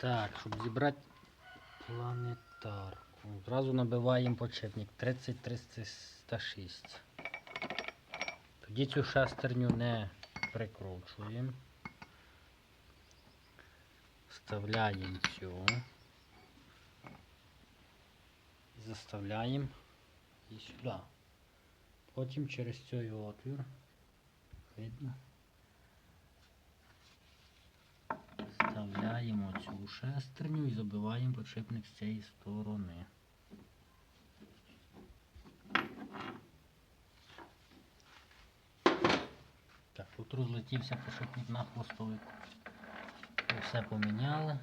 Так, щоб зібрати планетарку. Зразу набиваємо почепник 30306. Тоді цю шестерню не прикручуємо. Вставляємо цю. Заставляємо і сюди. Потім через цей отвір. Видно. Вставляємо цю шестерню і забиваємо підшипник з цієї сторони. Так, тут розлетівся підшипник на хвостовик. Все поміняли.